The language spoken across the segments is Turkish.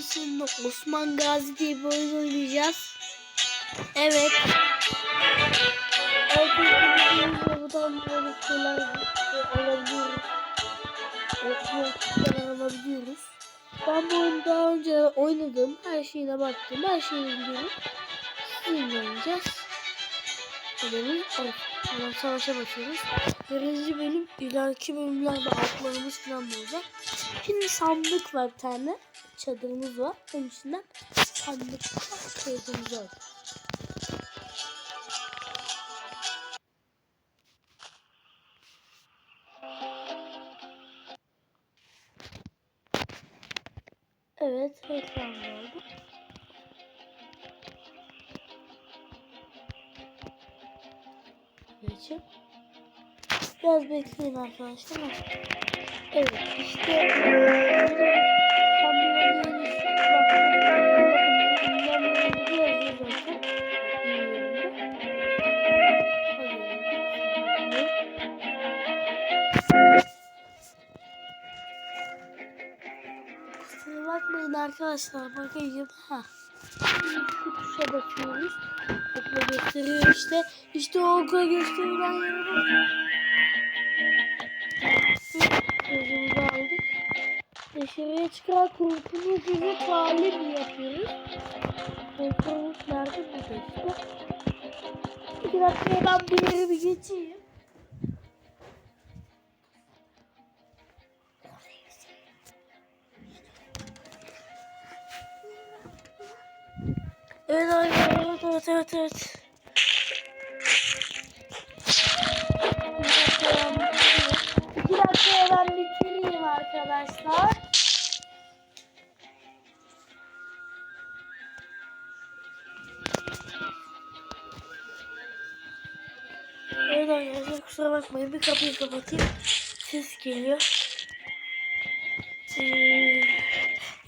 sizinle Osman Gazi diye bir oyun oynayacağız. Evet. Buradan böyle şeyler e, alabiliyoruz. Okumaktan alabiliyoruz. Ben bu oyunu daha önce oynadım. Her şeyine baktım. Her şeyini biliyorum. Sizinle oynayacağız. Ödemi evet. Hemen savaşa başlıyoruz. Birinci bölüm ileriki bölümlerde altlarımız falan olacak. Şimdi sandık var bir tane. Çadırımız var. Onun içinden sandık kağıdımız var. Evet, reklam oldu. Geçim. Biraz bekleyin arkadaşlar. Evet işte bakmayın arkadaşlar bakayım. Ha. Şimdi şu tuşa basıyoruz. Okula gösteriyor işte. İşte o okula gösterilen yere bak. Sözümüzü aldık. Dışarıya çıkan kurtulucu talim yapıyoruz. Kurtuluş nerede burada işte. İki dakikaya ben bir yere bir geçeyim. Evet evet evet evet evet. İki dakikaya ben bitireyim arkadaşlar. Evet arkadaşlar kusura bakmayın bir kapıyı kapatayım. Ses geliyor. Ee,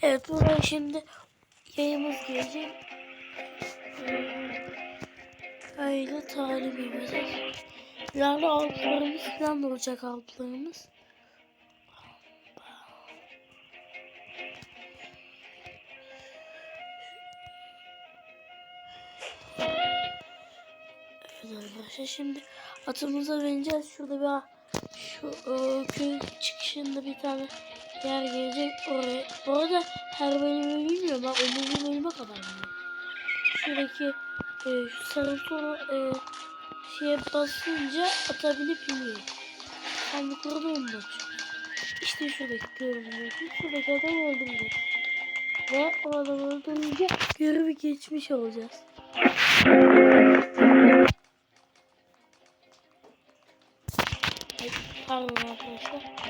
evet buradan şimdi yayımız gelecek. Öyle talim yapacağız. İleride altlarımız falan olacak altlarımız. Evet arkadaşlar şimdi atımıza bineceğiz. Şurada bir şu e, köy çıkışında bir tane yer gelecek oraya. Bu arada her bölümü bilmiyorum. Ben 10. bölüme kadar biliyorum. Şuradaki e, şu sarımsonu e, şeye basınca atabilip iniyor. Ben bu kurulu da İşte şuradaki görünüyor. Şuradaki adamı öldüreceğiz. Ve o adamı öldürünce görevi geçmiş olacağız. Pardon arkadaşlar.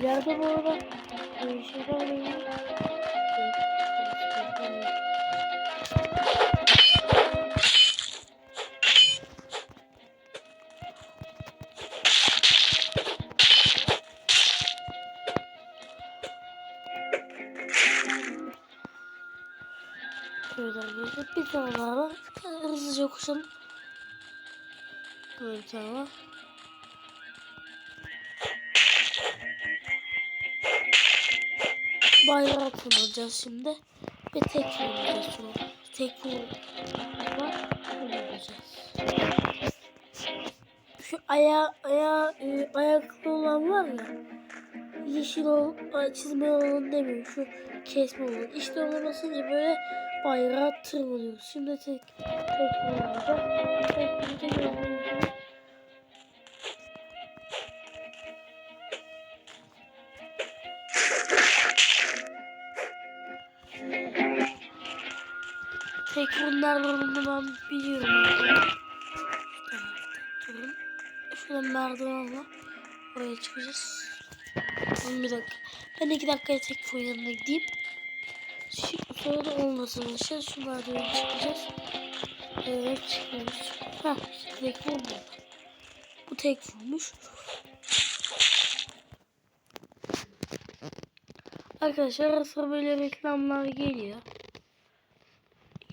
İleride bu arada şeyler bir tane daha var. Hızlıca koşalım. Böyle bir tane var. Bayrağı atılacağız şimdi. Ve tek vuracağız sonra. Tek vur var. Onu yapacağız. Şu aya aya e, ayaklı olan var ya. Yeşil ol, çizme olan demiyorum. Şu kesme olan. İşte ona basınca böyle bayrağı tırmalıyoruz. Şimdi tek tek vuracağız. Olduğunu ben biliyorum. Durun. Merdiven var. Oraya çıkacağız. Oğlum Bir dakika. Ben iki dakikaya tek yanına gideyim. Şimdi sonra da olmasın. Şunlar da öyle çıkacağız. Evet çıkıyoruz. Hah tek fon bu. Bu tek fonmuş. Arkadaşlar sıra böyle reklamlar geliyor.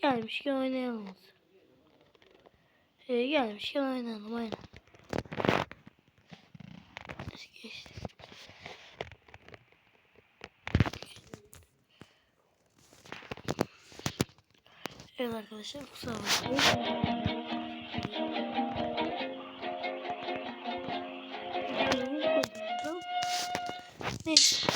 Gelmişken oynayalım. Ee, gelmişken oynayalım aynen. Evet arkadaşlar kusura bakmayın. Neyse.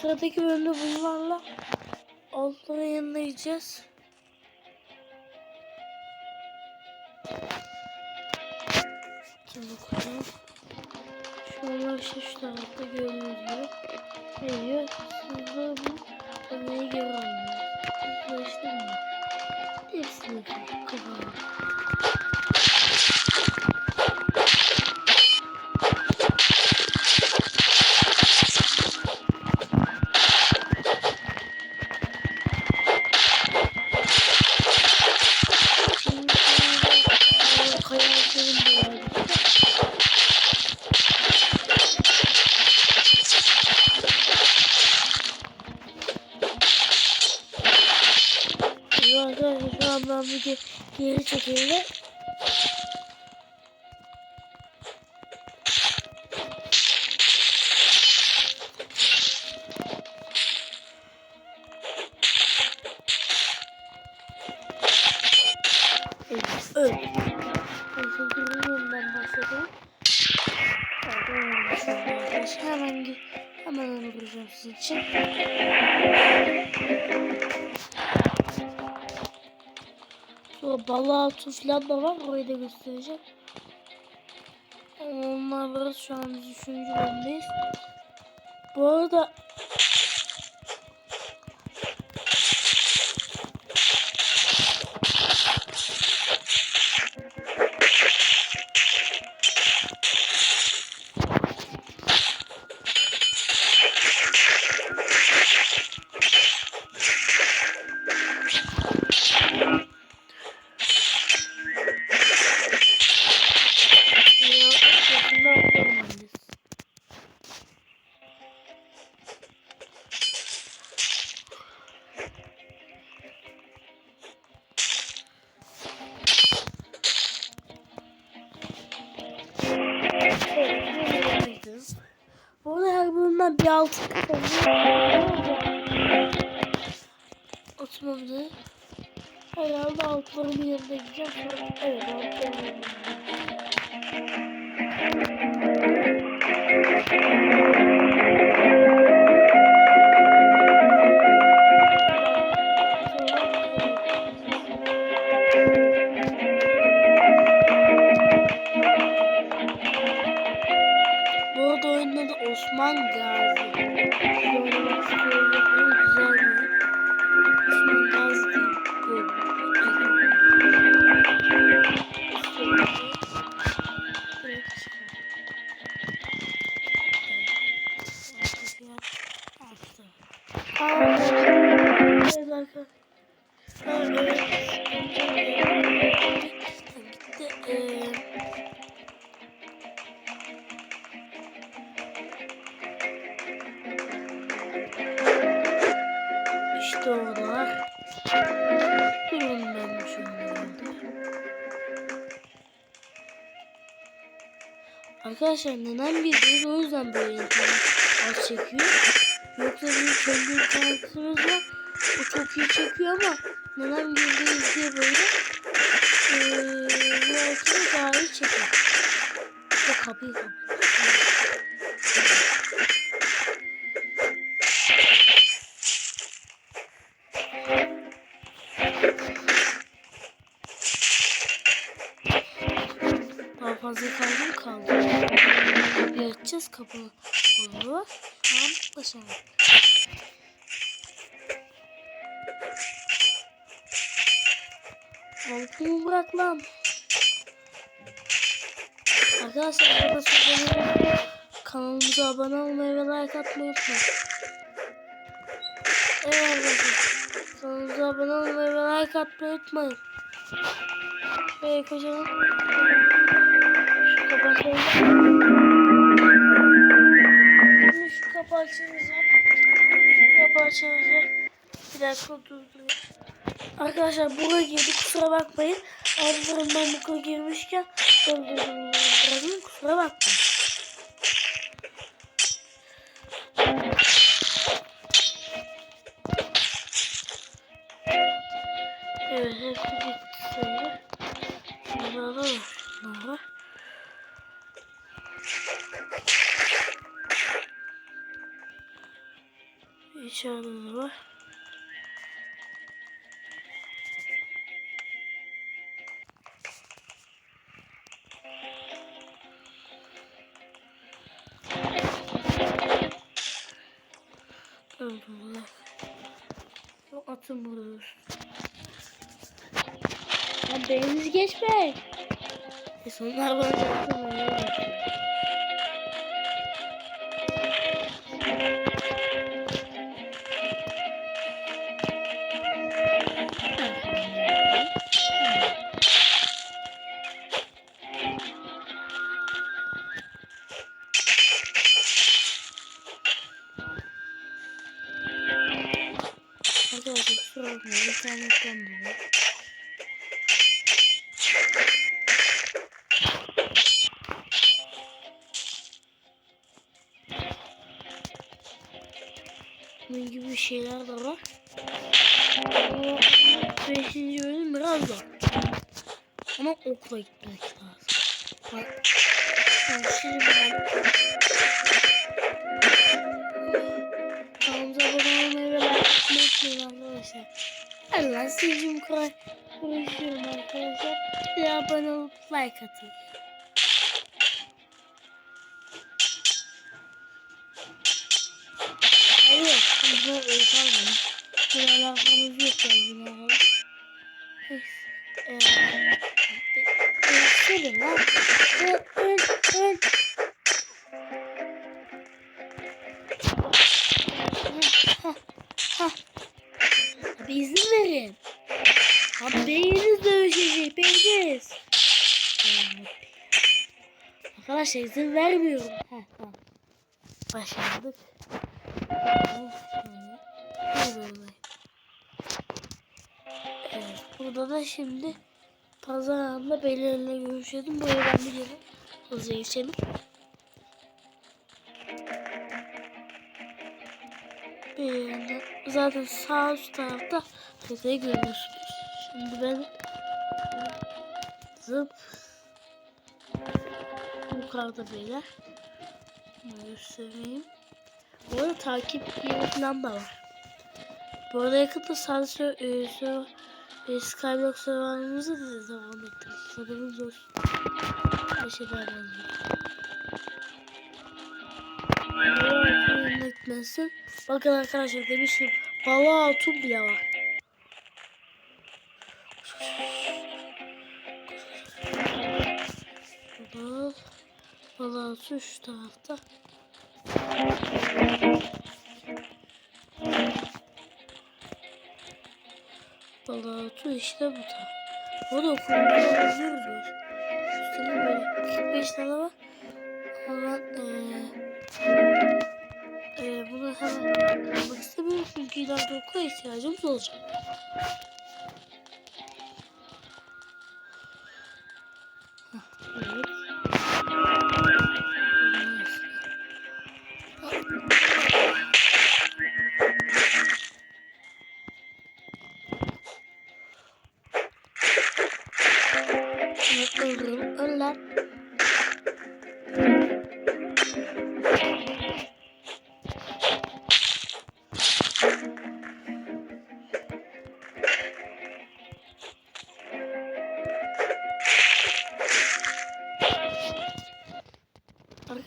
Sıradaki bölümde bunlarla altların yanına gideceğiz. Balığa altı falan da var. Orayı da göstereceğim. Onlar varız. Şu an biz üçüncü bölümdeyiz. Bu arada Durun ben şu anda. Arkadaşlar neden bildiğiniz o yüzden böyle internet az çekiyor. Yoksa bizim kendi internetimiz var. O çok iyi çekiyor ama neden bildiğiniz diye böyle bu daha iyi çekiyor. İşte kapıyı kapat. Açacağız kapı olur. Tamam başlayalım. Balkonumu bırak lan. Arkadaşlar burada söylemeyi kanalımıza abone olmayı ve like atmayı unutmayın. Evet arkadaşlar. Kanalımıza abone olmayı ve like atmayı unutmayın. Şöyle kocaman. Şu kapağı Kapağı açılacak. Şu kapağı açılacak. Bir dakika durdurayım. Arkadaşlar buraya girdik kusura bakmayın. Ardından ben bu konuya girmişken öldürdüm. Bırakın kusura bakmayın. Evet hepsi bitti sayılır. Bunlar da De var. Allah. O atın burada. Lan beyniniz geçme. E sonlar bana yaptım. Ama okula gitmek lazım. Bak. Yani şimdi ben kanalımıza abone olmayı ve like atmayı unutmayın arkadaşlar. Hadi lan sizin kolay konuşuyorum arkadaşlar. Bir de abone olup like atın. Hayır, burada pardon. Burada alakamız yok ya yine Şöyle lan. Öl, öl. Abi izin verin. Abi beyniniz dövüşecek, beyniniz. Arkadaşlar izin vermiyorum. Heh, tamam. Başardık. Evet, burada da şimdi anında belirle görüşelim. Ben bir yere hızlı geçelim. Yandan zaten sağ üst tarafta haritayı görüyorsunuz. Şimdi ben zıp yukarıda. Bunu göstereyim. Bu arada takip yeri falan da var. Bu arada yakında sadece e, so, e, Skyblock serverimizi de devam ettirdik. Haberiniz olsun. Bir yazıyor. Evet, etmesin. Bakın arkadaşlar demiştim. Balığa altın bile var. Burada balığa altın şu tarafta. Balığa altın işte bu da. Bu da okulda yazıyoruz. Üstüne böyle 45 tane var. Ama eee ee, bunu hemen almak istemiyorum çünkü ileride okula ihtiyacımız olacak.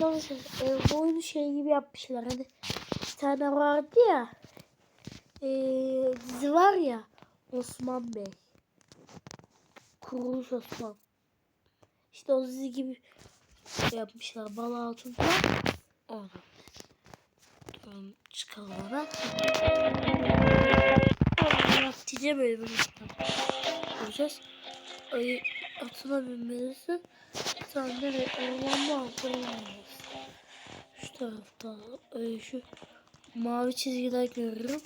Arkadaşlar e, bu oyunu şey gibi yapmışlar. Hani bir tane vardı ya. E, dizi var ya. Osman Bey. Kuruluş Osman. İşte o dizi gibi yapmışlar. Bala Hatun falan. Orada. Durun çıkalım hemen. Vaktice böyle bir yapacağız. Ay, atına binmelisin. Tane de altına binmelisin. Şu tarafta ay, şu mavi çizgiler görüyorum.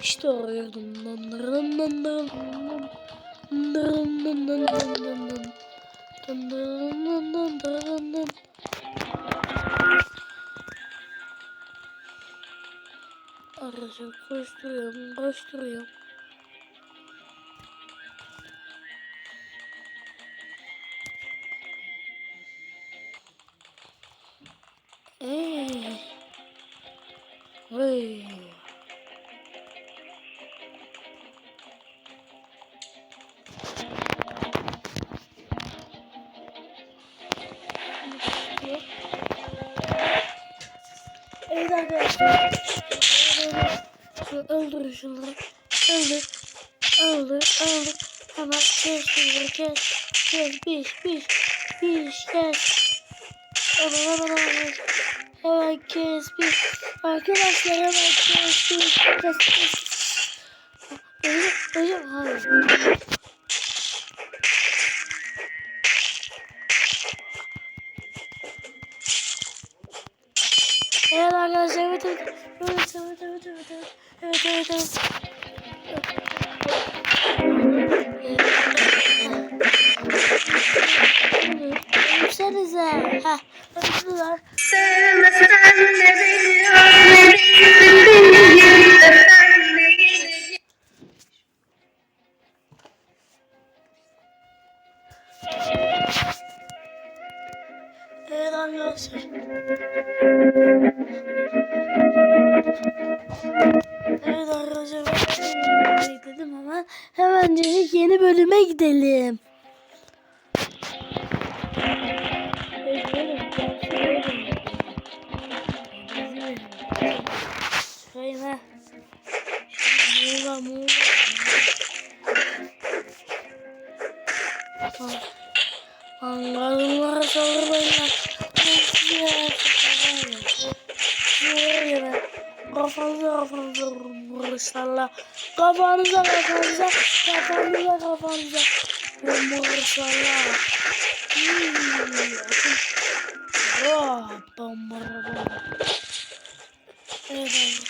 İşte oraya. Dın koşturuyorum, koşturuyorum. Piş piş. Piş kes. Hemen hemen hemen. Hemen kes piş. Arkadaşlar hemen kes piş. Kes kes. Öldür. Öldür. Hayır. Evet arkadaşlar evet. Evet evet evet evet evet. Evet evet evet. Vuruşlarla. Kafanıza kafanıza kafanıza kafanıza vuruşlarla. Oh, bam bam bam. Evet.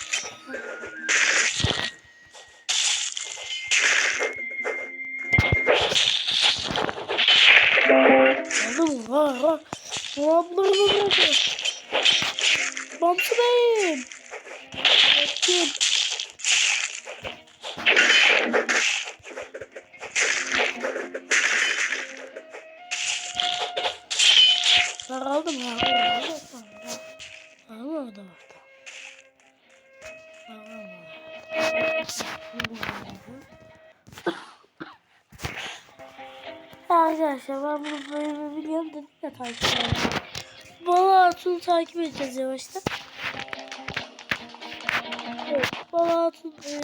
Ben aldım ya. Aldım Aldım orada orada. Arkadaşlar ben bu bölümü biliyorum dedim de takip edeceğim. Bala Hatun'u takip edeceğiz yavaştan. Evet, Bala Hatun e,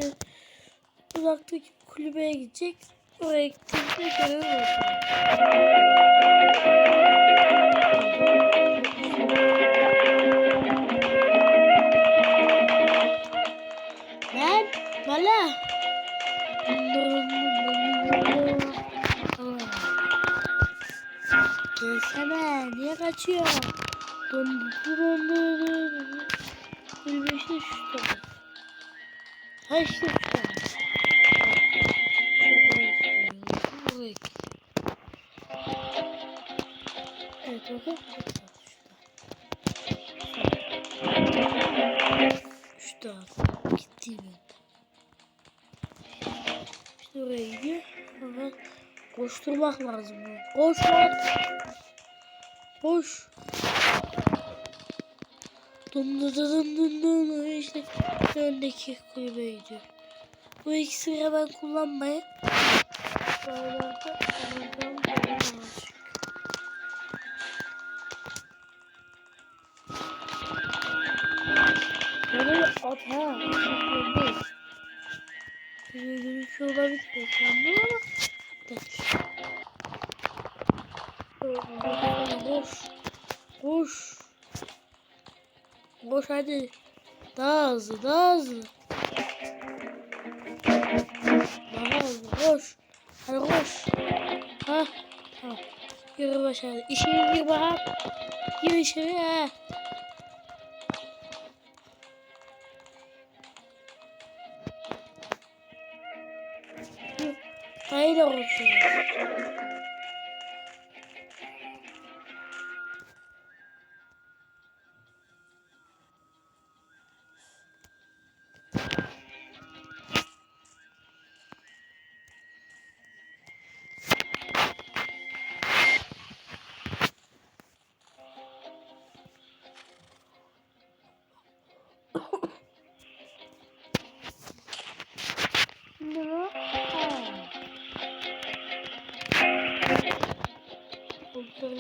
uzaktaki kulübeye gidecek. Oraya gittiğimizde görev. Lan Bala. Gelsene niye kaçıyor? Döndü döndü döndü. İşte şu taraf. Ha işte şu taraf. Koşturmak lazım. bunu. Koş lan. Koş. Dın dın dın dın dın. İşte öndeki kulübe gidiyor. Bu ikisini hemen kullanmayın. Böyle. At ha. Böyle görüşü olabilir. Sandım ama. Koş. Koş hadi. Daha hızlı, daha hızlı. Daha hızlı, koş. Hadi koş. Ha, tamam. Yürü başarılı. İşine gir bakalım. Gir içeri ha. Hı, Hayır da 都是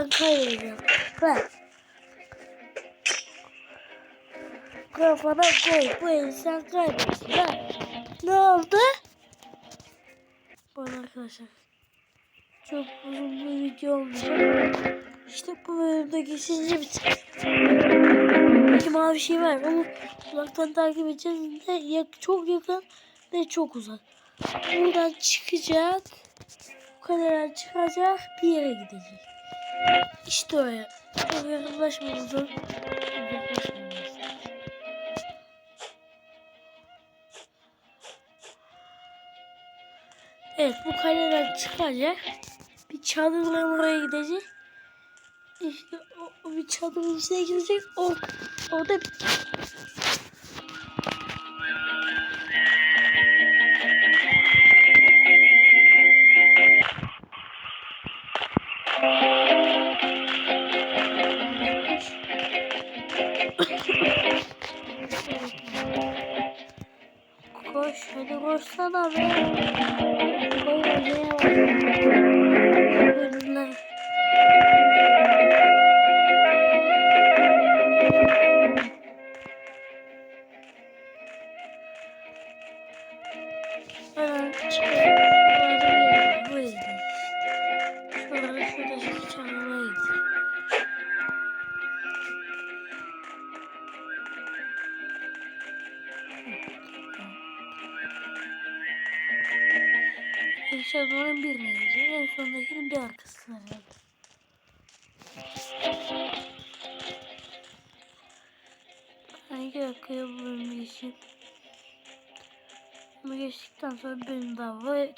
Böyle sen kaybedeceksin. Ver. Kafana koy. Bu eli sen kaybettin. Ver. Ne oldu? Bana arkadaşlar. Çok uzun bir video olmayacak. İşte bu bölümde geçince bitir. İki mavi şey var. Onu uzaktan takip edeceğiz. Ne yak çok yakın ne çok uzak. Buradan çıkacak. Bu kadar çıkacak. Bir yere gidecek. İşte öyle. Çok yakınlaşmamız lazım. Çok yakınlaşmamız lazım. Evet bu kaleden çıkacak. Bir çadırla oraya gidecek. İşte o, o bir çadırın içine girecek. O orada bir Koş hadi koşsana be. Koy hocaya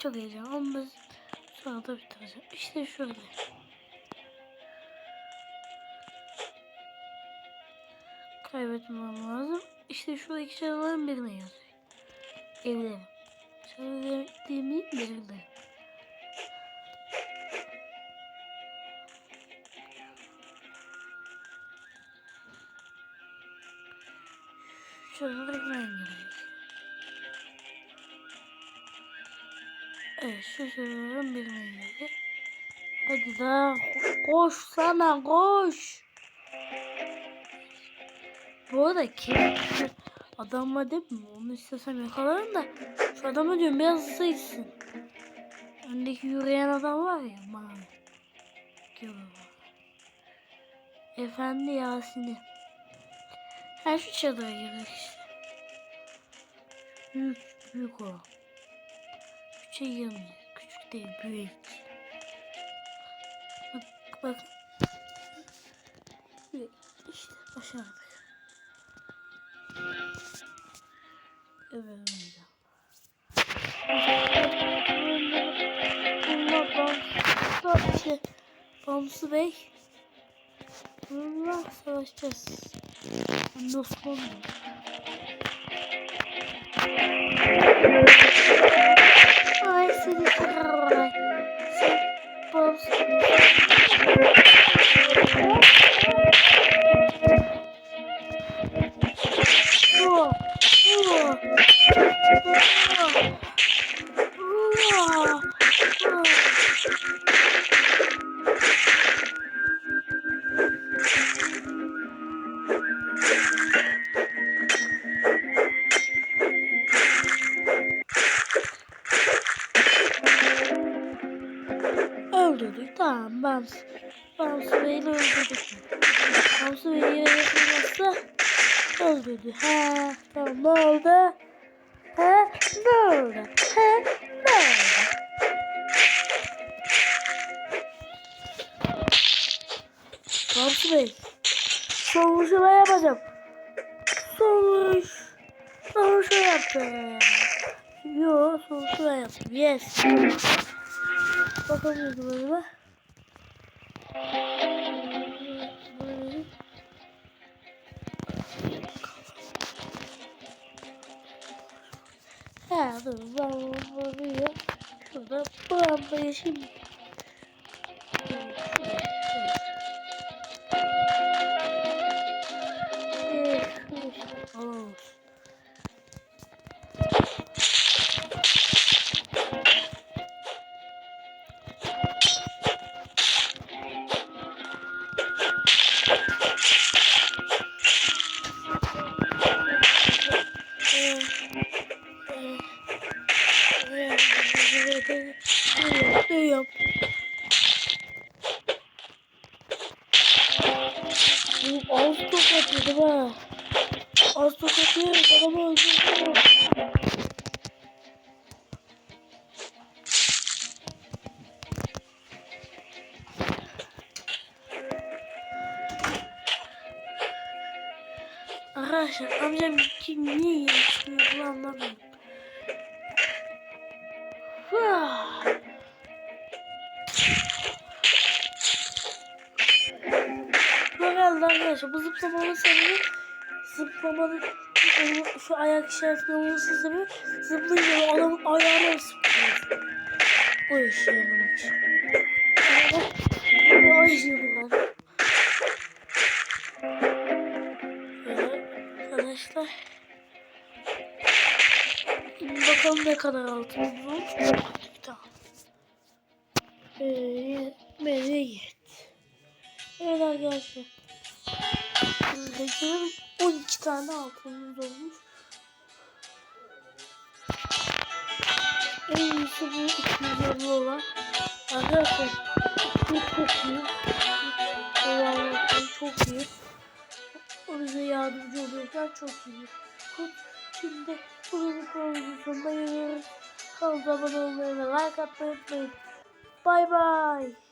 Çok heyecanlı. Sonra da bitireceğim. İşte şurada. Kaybetmem lazım. İşte şuradaki şeylerin birine yazıyor. Evlerim. Şöyle demeyeyim birinde. Şöyle renk Evet birine gidelim. Hadi daha koş sana koş. Bu arada kim? Adam var değil mi? Onu istesem yakalarım da. Şu adama diyorum biraz hızlı gitsin. Öndeki yürüyen adam var ya. Gel baba. Efendi Yasin'i. Ha şu çadıra girdik işte. Büyük, büyük o. Küçüğe girmiyor. Küçük değil, büyük. Bak, bak. İşte başardık. Evet. Bunlar Bamsı, şey, Bamsı Bey. Bununla savaşacağız. Ben de Osmanlı. Ay seni ay. Sen Bamsı. Öldürdü. Ha tamam ne oldu? Ha ne oldu? Ha ne oldu? Bams Bey. Sonuçu ben yapacağım. Sonuç. Sonuçu yaptım. Yo sonuçu ben yaptım. Yes. Bakamıyordum önüme. Dur ben buraya şurada buramda yaşayayım. Bu arkadaşlar bu zıplamanın sebebi zıplamanın şu- ayak işaretinin olması sebebi zıplayınca adamın ayağına zıplıyor. O işe yaramak için. O işe yaramak. Arkadaşlar. Bakalım ne kadar altımız olmuş. Tamam. Ee, beni yet. Evet arkadaşlar. Bakıyorum 12 tane altımız olmuş. En iyisi bu 250 olan. Arkadaşlar bu çok iyi. Allah'ım çok iyi. O bize yardımcı oluyorlar çok iyi. Şimdi bugün konumuzun sonuna geliyoruz. Kanalımıza abone olmayı ve like atmayı unutmayın. Bye bye.